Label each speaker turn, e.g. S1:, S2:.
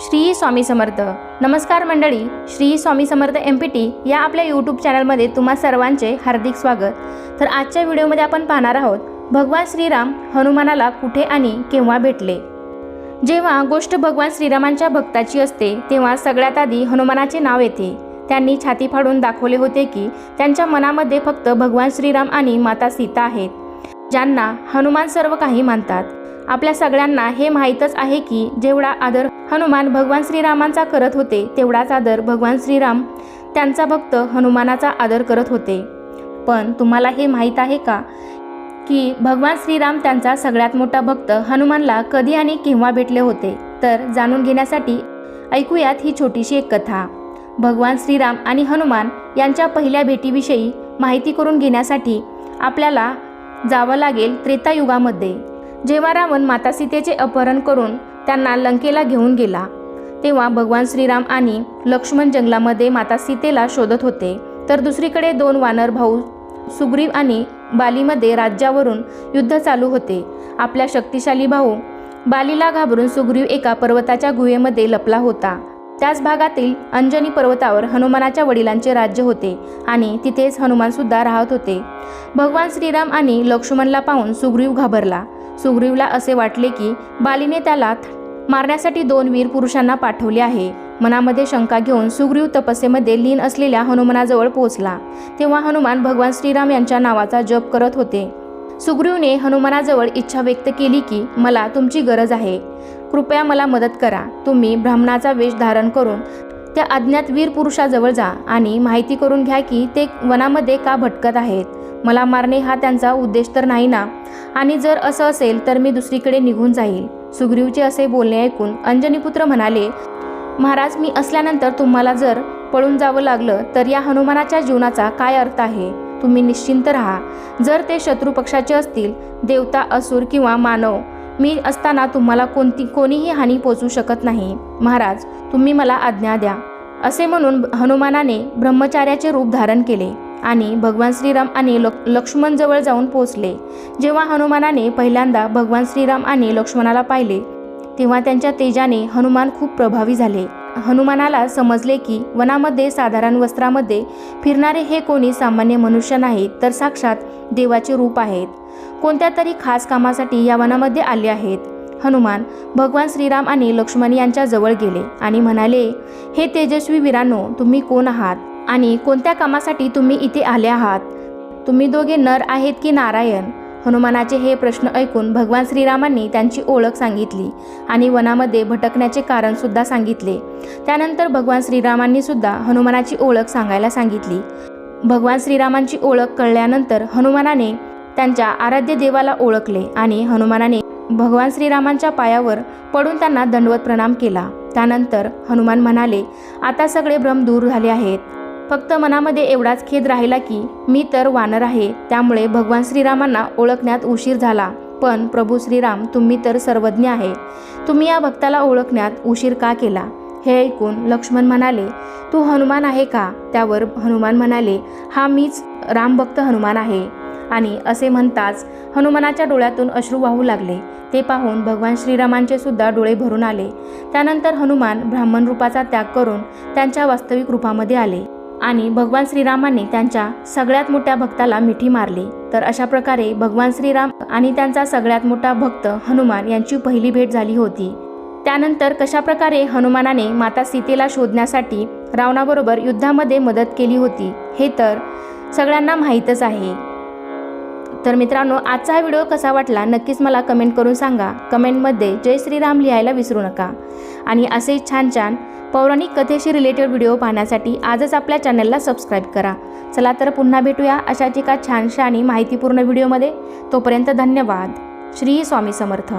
S1: श्री स्वामी समर्थ. नमस्कार मंडळी Shri Swami Samarth M P T या आपल्या यूट्यूब चॅनलमध्ये तुम्हा सर्वांचे हार्दिक स्वागत. तर आजच्या व्हिडिओमध्ये आपण पाहणार आहोत भगवान श्रीराम हनुमानाला कुठे आणि केव्हा भेटले? जेव्हा गोष्ट भगवान श्रीरामांच्या भक्ताची असते तेव्हा सगळ्यात आधी हनुमानाचे नाव येते. त्यांनी छाती फाडून दाखवले होते की त्यांच्या मनामध्ये फक्त भगवान श्रीराम आणि माता सीता आहेत ज्यांना हनुमान सर्व काही मानतात. आपल्या सगळ्यांना हे माहीतच आहे की जेवढा आदर हनुमान भगवान श्रीरामांचा करत होते तेवढाच आदर भगवान श्रीराम त्यांचा भक्त हनुमानाचा आदर करत होते. पण तुम्हाला हे माहीत आहे का की भगवान श्रीराम त्यांचा सगळ्यात मोठा भक्त हनुमानला कधी आणि केव्हा भेटले होते? तर जाणून घेण्यासाठी ऐकूयात ही छोटीशी एक कथा. भगवान श्रीराम आणि हनुमान यांच्या पहिल्या भेटीविषयी माहिती करून घेण्यासाठी आपल्याला जावं लागेल त्रेतायुगामध्ये. जेव्हा रावण माता सीतेचे अपहरण करून त्यांना लंकेला घेऊन गेला तेव्हा भगवान श्रीराम आणि लक्ष्मण जंगलामध्ये माता सीतेला शोधत होते. तर दुसरीकडे दोन वानर भाऊ सुग्रीव आणि बालीमध्ये राज्यावरून युद्ध चालू होते. आपल्या शक्तिशाली भाऊ बालीला घाबरून सुग्रीव एका पर्वताच्या गुहेमध्ये लपला होता. त्याच भागातील अंजनी पर्वतावर हनुमानाच्या वडिलांचे राज्य होते आणि तिथेच हनुमानसुद्धा राहत होते. भगवान श्रीराम आणि लक्ष्मणला पाहून सुग्रीव घाबरला. सुग्रीवला असे वाटले की बालीने त्याला मारण्यासाठी दोन वीर पुरुषांना पाठवले आहे. मनामध्ये शंका घेऊन सुग्रीव तपस्येमध्ये लीन असलेल्या हनुमानाजवळ पोहोचला. तेव्हा हनुमान भगवान श्रीराम यांच्या नावाचा जप करत होते. सुग्रीवने हनुमानाजवळ इच्छा व्यक्त केली की मला तुमची गरज आहे. कृपया मला मदत करा. तुम्ही ब्राह्मणाचा वेश धारण करून त्या अज्ञात वीर पुरुषाजवळ जा आणि माहिती करून घ्या की ते वनामध्ये का भटकत आहेत. मला मारणे हा त्यांचा उद्देश तर नाही ना. आणि जर असं असेल तर मी दुसरीकडे निघून जाईल. सुग्रीवचे असे बोलणे ऐकून अंजनीपुत्र म्हणाले महाराज मी असल्यानंतर तुम्हाला जर पळून जावं लागलं तर या हनुमानाच्या जीवनाचा काय अर्थ आहे? तुम्ही निश्चिंत राहा. जर ते शत्रू पक्षाचे असतील देवता असुर किंवा मानव मी असताना तुम्हाला कोणती कोणीही हानी पोचू शकत नाही. महाराज तुम्ही मला आज्ञा द्या. असे म्हणून हनुमानाने ब्रह्मचार्याचे रूप धारण केले. आणि भगवान श्रीराम आणि लक्ष्मणजवळ जाऊन पोहोचले. जेव्हा हनुमानाने पहिल्यांदा भगवान श्रीराम आणि लक्ष्मणाला पाहिले तेव्हा त्यांच्या तेजाने हनुमान खूप प्रभावी झाले. हनुमानाला समजले की वनामध्ये साधारण वस्त्रामध्ये फिरणारे हे कोणी सामान्य मनुष्य नाहीत तर साक्षात देवाचे रूप आहेत. कोणत्या तरी खास कामासाठी या वनामध्ये आले आहेत. हनुमान भगवान श्रीराम आणि लक्ष्मण यांच्या जवळ गेले आणि म्हणाले हे तेजस्वी वीरांनो तुम्ही कोण आहात? आणि कोणत्या कामासाठी तुम्ही इथे आले आहात? तुम्ही दोघे नर आहेत की नारायण? हनुमानाचे हे प्रश्न ऐकून भगवान श्रीरामांनी त्यांची ओळख सांगितली आणि वनामध्ये भटकण्याचे कारणसुद्धा सांगितले. त्यानंतर भगवान श्रीरामांनी सुद्धा हनुमानाची ओळख सांगायला सांगितली. भगवान श्रीरामांची ओळख कळल्यानंतर हनुमानाने त्यांच्या आराध्य देवाला ओळखले आणि हनुमानाने भगवान श्रीरामांच्या पायावर पडून त्यांना दंडवत प्रणाम केला. त्यानंतर हनुमान म्हणाले आता सगळे भ्रम दूर झाले आहेत. फक्त मनामध्ये एवढाच खेद राहिला की मी तर वानर आहे त्यामुळे भगवान श्रीरामांना ओळखण्यात उशीर झाला. पण प्रभू श्रीराम तुम्ही तर सर्वज्ञ आहे. तुम्ही या भक्ताला ओळखण्यात उशीर का केला? हे ऐकून लक्ष्मण म्हणाले तू हनुमान आहे का? त्यावर हनुमान म्हणाले हा मीच रामभक्त हनुमान आहे. आणि असे म्हणताच हनुमानाच्या डोळ्यातून अश्रू वाहू लागले. ते पाहून भगवान श्रीरामांचे सुद्धा डोळे भरून आले. त्यानंतर हनुमान ब्राह्मण रूपाचा त्याग करून त्यांच्या वास्तविक रूपामध्ये आले. आणि भगवान श्रीरामांनी त्यांच्या सगळ्यात मोठ्या भक्ताला मिठी मारली. तर अशा प्रकारे भगवान श्रीराम आणि त्यांचा सगळ्यात मोठा भक्त हनुमान यांची पहिली भेट झाली होती. त्यानंतर कशाप्रकारे हनुमानाने माता सीतेला शोधण्यासाठी रावणाबरोबर युद्धामध्ये मदत केली होती हे तर सगळ्यांना माहीतच आहे. तर मित्रांनो आजचा हा व्हिडिओ कसा वाटला नक्कीच मला कमेंट करून सांगा. कमेंटमध्ये जय श्रीराम लिहायला विसरू नका. आणि असे छान छान पौराणिक कथेशी रिलेटेड व्हिडिओ पाहण्यासाठी आजच आपल्या चॅनलला सबस्क्राईब करा. चला तर पुन्हा भेटूया अशाच एका छानशा आणि माहितीपूर्ण व्हिडिओमध्ये. तोपर्यंत धन्यवाद. श्री स्वामी समर्थ.